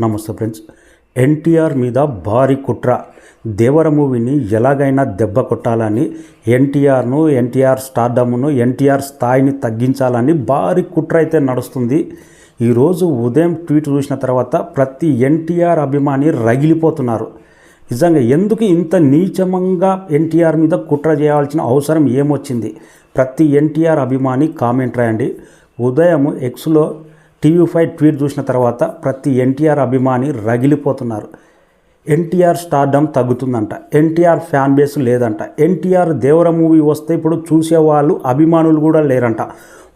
నమస్తే ఫ్రెండ్స్. ఎన్టీఆర్ మీద భారీ కుట్ర. దేవర మూవీని ఎలాగైనా దెబ్బ కొట్టాలని ఎన్టీఆర్ను ఎన్టీఆర్ స్టార్డమ్ను ఎన్టీఆర్ స్థాయిని తగ్గించాలని భారీ కుట్ర అయితే నడుస్తుంది. ఈరోజు ఉదయం ట్వీట్ చూసిన తర్వాత ప్రతి ఎన్టీఆర్ అభిమాని రగిలిపోతున్నారు. నిజంగా ఎందుకు ఇంత నీచమంగా ఎన్టీఆర్ మీద కుట్ర చేయాల్సిన అవసరం ఏమొచ్చింది? ప్రతి ఎన్టీఆర్ అభిమాని కామెంట్ రాయండి. ఉదయం ఎక్స్లో టీవీ ఫైవ్ ట్వీట్ చూసిన తర్వాత ప్రతి ఎన్టీఆర్ అభిమాని రగిలిపోతున్నారు. ఎన్టీఆర్ స్టార్డమ్ తగ్గుతుందంట. ఎన్టీఆర్ ఫ్యాన్ బేస్ లేదంట. ఎన్టీఆర్ దేవర మూవీ వస్తే ఇప్పుడు చూసేవాళ్ళు అభిమానులు కూడా లేరంట.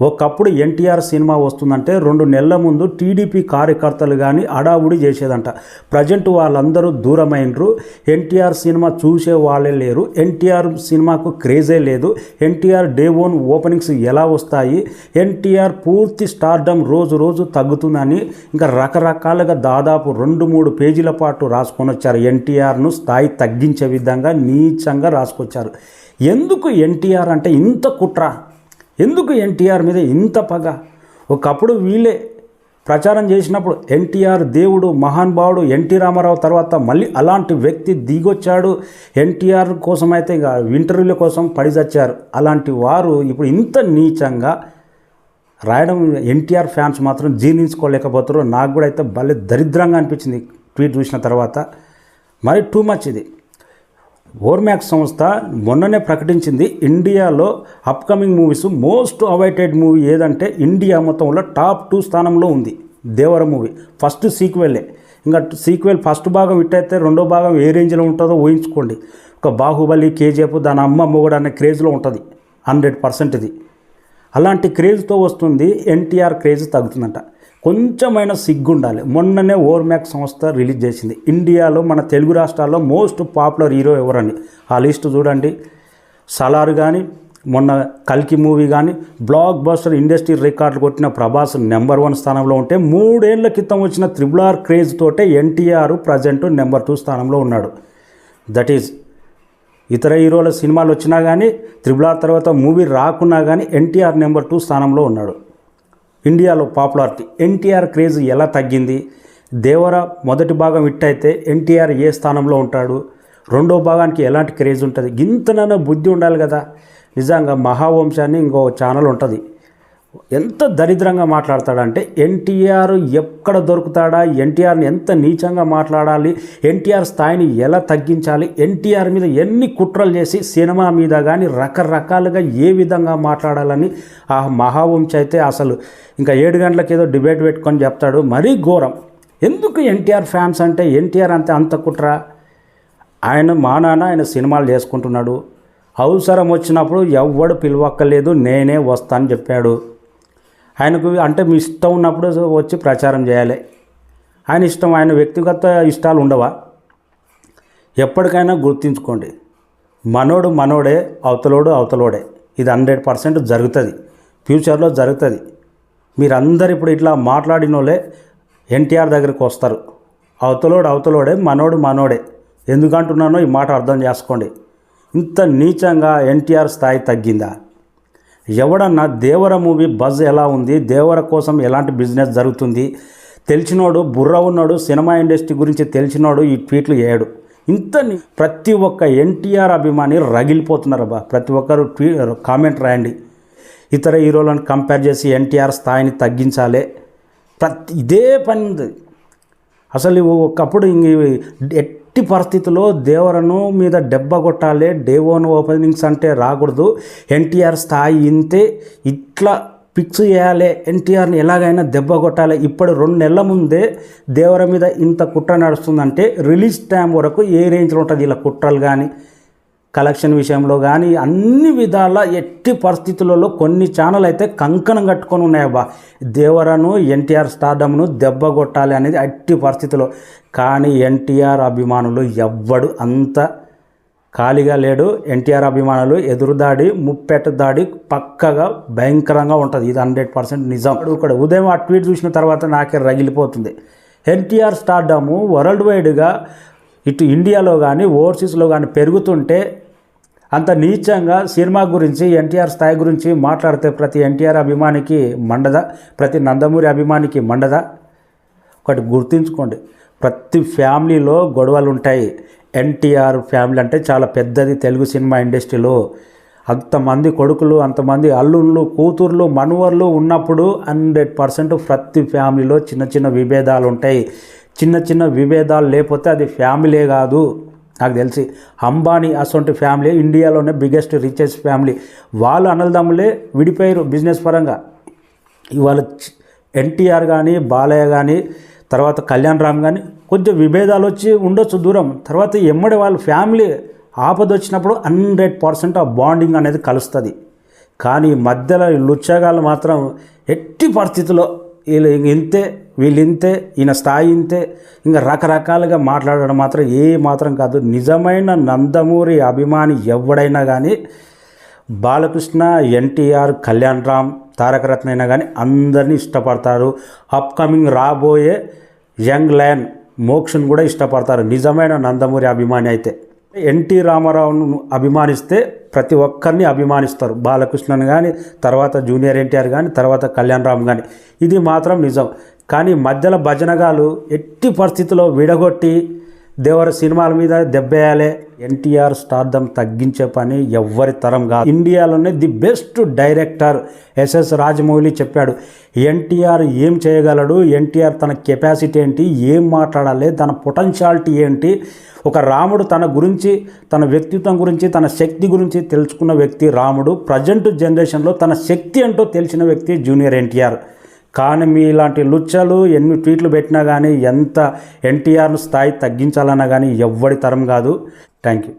ఒకప్పుడు ఎన్టీఆర్ సినిమా వస్తుందంటే రెండు నెలల ముందు టీడీపీ కార్యకర్తలు కానీ అడావుడి చేసేదంట. ప్రజెంట్ వాళ్ళందరూ దూరమైనరు ఎన్టీఆర్ సినిమా చూసే వాళ్ళే లేరు. ఎన్టీఆర్ సినిమాకు క్రేజే లేదు. ఎన్టీఆర్ డే ఓన్ ఓపెనింగ్స్ ఎలా వస్తాయి? ఎన్టీఆర్ పూర్తి స్టార్డమ్ రోజు రోజు తగ్గుతుందని ఇంకా రకరకాలుగా దాదాపు రెండు మూడు పేజీల పాటు రాసుకొని వచ్చారు. ఎన్టీఆర్ను స్థాయి తగ్గించే విధంగా నీచంగా రాసుకొచ్చారు. ఎందుకు ఎన్టీఆర్ అంటే ఇంత కుట్ర? ఎందుకు ఎన్టీఆర్ మీద ఇంత పగ? ఒకప్పుడు వీళ్ళే ప్రచారం చేసినప్పుడు ఎన్టీఆర్ దేవుడు మహానుభావుడు ఎన్టీ రామారావు తర్వాత మళ్ళీ అలాంటి వ్యక్తి దిగొచ్చాడు. ఎన్టీఆర్ కోసం అయితే ఇక ఇంటర్వ్యూల కోసం పడిచచ్చారు. అలాంటి వారు ఇప్పుడు ఇంత నీచంగా రాయడం ఎన్టీఆర్ ఫ్యాన్స్ మాత్రం జీర్ణించుకోలేకపోతారు నాకు కూడా అయితే భలే దరిద్రంగా అనిపించింది. ట్వీట్ చూసిన తర్వాత. మరి టూ మచ్ ఇది. ఓర్మ్యాక్స్ సంస్థ మొన్ననే ప్రకటించింది ఇండియాలో upcoming movies most awaited movie ఏదంటే ఇండియా మొత్తంలో టాప్ టూ స్థానంలో ఉంది. దేవర మూవీ. ఫస్ట్ సీక్వెలే. ఇంకా సీక్వెల్ ఫస్ట్ భాగం ఇట్టయితే రెండో భాగం ఏ రేంజ్లో ఉంటుందో ఊహించుకోండి. ఒక బాహుబలి కేజీఎఫ్ దాని అమ్మ మొగుడు అనే క్రేజ్లో ఉంటుంది. హండ్రెడ్ పర్సెంట్ ఇది అలాంటి క్రేజ్తో వస్తుంది ఎన్టీఆర్ క్రేజ్ తగ్గుతుందంట. కొంచెమైన సిగ్గు ఉండాలి మొన్ననే ఓర్మ్యాక్ సంస్థ రిలీజ్ చేసింది. ఇండియాలో మన తెలుగు రాష్ట్రాల్లో మోస్ట్ పాపులర్ హీరో ఎవరని ఆ లిస్ట్ చూడండి. సలార్ కానీ మొన్న కల్కి మూవీ కానీ బ్లాక్ బస్టర్ ఇండస్ట్రీ రికార్డులు కొట్టిన ప్రభాస్ నెంబర్ వన్ స్థానంలో ఉంటే మూడేళ్ళ క్రితం వచ్చిన త్రిబుల్ ఆర్ క్రేజ్ తోటే ఎన్టీఆర్ ప్రజెంట్ నెంబర్ టూ స్థానంలో ఉన్నాడు. దట్ ఈజ్ ఇతర హీరోల సినిమాలు వచ్చినా కానీ త్రిబుల్ ఆర్ తర్వాత మూవీ రాకున్నా కానీ ఎన్టీఆర్ నెంబర్ టూ స్థానంలో ఉన్నాడు. ఇండియాలో పాపులారిటీ. ఎన్టీఆర్ క్రేజ్ ఎలా తగ్గింది? దేవర మొదటి భాగం హిట్ అయితే ఎన్టీఆర్ ఏ స్థానంలో ఉంటాడు? రెండో భాగానికి ఎలాంటి క్రేజ్ ఉంటుంది? ఇంతనైనా బుద్ధి ఉండాలి కదా. నిజంగా మహావంశాన్ని ఇంకో ఛానల్ ఉంటుంది. ఎంత దరిద్రంగా మాట్లాడతాడంటే ఎన్టీఆర్ ఎక్కడ దొరుకుతాడా ఎన్టీఆర్ని ఎంత నీచంగా మాట్లాడాలి ఎన్టీఆర్ స్థాయిని ఎలా తగ్గించాలి ఎన్టీఆర్ మీద ఎన్ని కుట్రలు చేసి సినిమా మీద కానీ రకరకాలుగా ఏ విధంగా మాట్లాడాలని ఆ మహావంశ అయితే అసలు ఇంకా ఏడు గంటలకు ఏదో డిబేట్ పెట్టుకొని చెప్తాడు. మరీ ఘోరం. ఎందుకు ఎన్టీఆర్ ఫ్యాన్స్ అంటే ఎన్టీఆర్ అంతే అంత కుట్ర? ఆయన మా నాన్న ఆయన సినిమాలు చేసుకుంటున్నాడు. అవసరం వచ్చినప్పుడు ఎవ్వడు పిలవక్కలేదు నేనే వస్తాను చెప్పాడు. ఆయనకు అంటే మీ ఇష్టం ఉన్నప్పుడు వచ్చి ప్రచారం చేయాలి. ఆయన ఇష్టం ఆయన వ్యక్తిగత ఇష్టాలు ఉండవా? ఎప్పటికైనా గుర్తుంచుకోండి. మనోడు మనోడే అవతలోడు అవతలోడే. ఇది హండ్రెడ్ పర్సెంట్ జరుగుతుంది. ఫ్యూచర్లో జరుగుతుంది. మీరందరు ఇప్పుడు ఇట్లా మాట్లాడిన వాళ్ళే ఎన్టీఆర్ దగ్గరికి వస్తారు. అవతలోడు అవతలోడే మనోడు మనోడే. ఎందుకంటున్నానో ఈ మాట అర్థం చేసుకోండి. ఇంత నీచంగా ఎన్టీఆర్ స్థాయి తగ్గిందా? ఎవడన్నా దేవర మూవీ బజ్ ఎలా ఉంది? దేవర కోసం ఎలాంటి బిజినెస్ జరుగుతుంది? తెలిసినోడు బుర్ర ఉన్నాడు సినిమా ఇండస్ట్రీ గురించి తెలిసినోడు ఈ ట్వీట్లు వేయడు ఇంత ప్రతి ఒక్క ఎన్టీఆర్ అభిమాని రగిలిపోతున్నారు బా ప్రతి ఒక్కరు ట్వీ కామెంట్ రాయండి. ఇతర హీరోలను కంపేర్ చేసి ఎన్టీఆర్ స్థాయిని తగ్గించాలి. ప్రతి ఇదే పని ఉంది. అసలు ఒకప్పుడు ఇంక ఎట్టి పరిస్థితుల్లో దేవరను మీద దెబ్బ కొట్టాలి డే ఓన్ ఓపెనింగ్స్ అంటే రాకూడదు. ఎన్టీఆర్ స్థాయి ఇంతే ఇట్లా ఫిక్స్ చేయాలి. ఎన్టీఆర్ని ఎలాగైనా దెబ్బ కొట్టాలి. ఇప్పుడు రెండు నెలల ముందే దేవర మీద ఇంత కుట్ర నడుస్తుందంటే రిలీజ్ టైం వరకు ఏ రేంజ్లో ఉంటుంది? ఇలా కుట్రలు కానీ కలెక్షన్ విషయంలో కానీ అన్ని విధాల ఎట్టి పరిస్థితులలో కొన్ని ఛానల్ అయితే కంకణం కట్టుకొని ఉన్నాయబ్బా దేవరను ఎన్టీఆర్ స్టార్డమ్ను దెబ్బ కొట్టాలి అనేది అట్టి పరిస్థితిలో. కానీ ఎన్టీఆర్ అభిమానులు ఎవ్వడు అంత ఖాళీగా లేడు. ఎన్టీఆర్ అభిమానులు ఎదురుదాడి ముప్పెట్ట దాడి పక్కగా భయంకరంగా ఉంటుంది. ఇది హండ్రెడ్ పర్సెంట్ నిజం. ఇక్కడ ఉదయం ఆ ట్వీట్ చూసిన తర్వాత నాకే రగిలిపోతుంది. ఎన్టీఆర్ స్టార్డము వరల్డ్ వైడ్గా ఇటు ఇండియాలో కానీ ఓవర్సీస్లో కానీ పెరుగుతుంటే అంత నీచంగా సినిమా గురించి ఎన్టీఆర్ స్థాయి గురించి మాట్లాడితే ప్రతి ఎన్టీఆర్ అభిమానికి మండదా ప్రతి నందమూరి అభిమానికి మండదా? ఒకటి గుర్తుంచుకోండి. ప్రతి ఫ్యామిలీలో గొడవలు ఉంటాయి ఎన్టీఆర్ ఫ్యామిలీ అంటే చాలా పెద్దది తెలుగు సినిమా ఇండస్ట్రీలో. అంతమంది కొడుకులు అంతమంది అల్లుళ్ళు కూతుర్లు మనువర్లు ఉన్నప్పుడు హండ్రెడ్ పర్సెంట్ ప్రతి ఫ్యామిలీలో చిన్న చిన్న విభేదాలు ఉంటాయి చిన్న చిన్న విభేదాలు లేకపోతే అది ఫ్యామిలీ కాదు. నాకు తెలిసి అంబానీ అసొంటి ఫ్యామిలీ ఇండియాలోనే బిగ్గెస్ట్ రిచెస్ట్ ఫ్యామిలీ. వాళ్ళు అన్నదమ్ములే విడిపోయారు బిజినెస్ పరంగా. ఇవాళ ఎన్టీఆర్ కానీ బాలయ్య కానీ తర్వాత కళ్యాణ్ రామ్ కానీ కొంచెం విభేదాలు వచ్చి ఉండొచ్చు దూరం. తర్వాత ఎమ్మడి వాళ్ళ ఫ్యామిలీ ఆపద వచ్చినప్పుడు హండ్రెడ్ పర్సెంట్ ఆ బాండింగ్ అనేది కలుస్తుంది. కానీ మధ్యలో లుచ్చగాళ్ళు మాత్రం ఎట్టి పరిస్థితుల్లో వీళ్ళు ఇంతే వీళ్ళింతే ఈయన స్థాయి ఇంతే ఇంకా రకరకాలుగా మాట్లాడడం మాత్రం ఏ మాత్రం కాదు. నిజమైన నందమూరి అభిమాని ఎవడైనా కానీ బాలకృష్ణ ఎన్టీఆర్ కళ్యాణ్ రామ్ తారకరత్న అయినా కానీ అందరినీ ఇష్టపడతారు. అప్కమింగ్ రాబోయే యంగ్ లయన్ మోక్షను కూడా ఇష్టపడతారు. నిజమైన నందమూరి అభిమాని అయితే. ఎన్టీ రామారావును అభిమానిస్తే ప్రతి ఒక్కరిని అభిమానిస్తారు. బాలకృష్ణను కానీ తర్వాత జూనియర్ ఎన్టీఆర్ కానీ తర్వాత కళ్యాణ్ రామ్ కానీ ఇది మాత్రం నిజం. కానీ మధ్యలో భజనగాలు ఎట్టి పరిస్థితుల్లో విడగొట్టి దేవర సినిమాల మీద దెబ్బేయాలి. ఎన్టీఆర్ స్టార్థం తగ్గించే పని ఎవ్వరి తరం కాదు. ఇండియాలోనే the best director SS Rajamouli చెప్పాడు ఎన్టీఆర్ ఏం చేయగలడు? ఎన్టీఆర్ తన కెపాసిటీ ఏంటి? ఏం మాట్లాడాలి? తన పొటెన్షియాలిటీ ఏంటి? ఒక రాముడు తన గురించి తన వ్యక్తిత్వం గురించి తన శక్తి గురించి తెలుసుకున్న వ్యక్తి రాముడు. ప్రజెంట్ జనరేషన్లో తన శక్తి అంటూ తెలిసిన వ్యక్తి జూనియర్ ఎన్టీఆర్. కానీ మీ ఇలాంటి లుచ్చలు ఎన్ని ట్వీట్లు పెట్టినా కానీ ఎంత ఎన్టీఆర్ స్థాయి తగ్గించాలన్నా కానీ ఎవ్వడి తరం కాదు. Thank you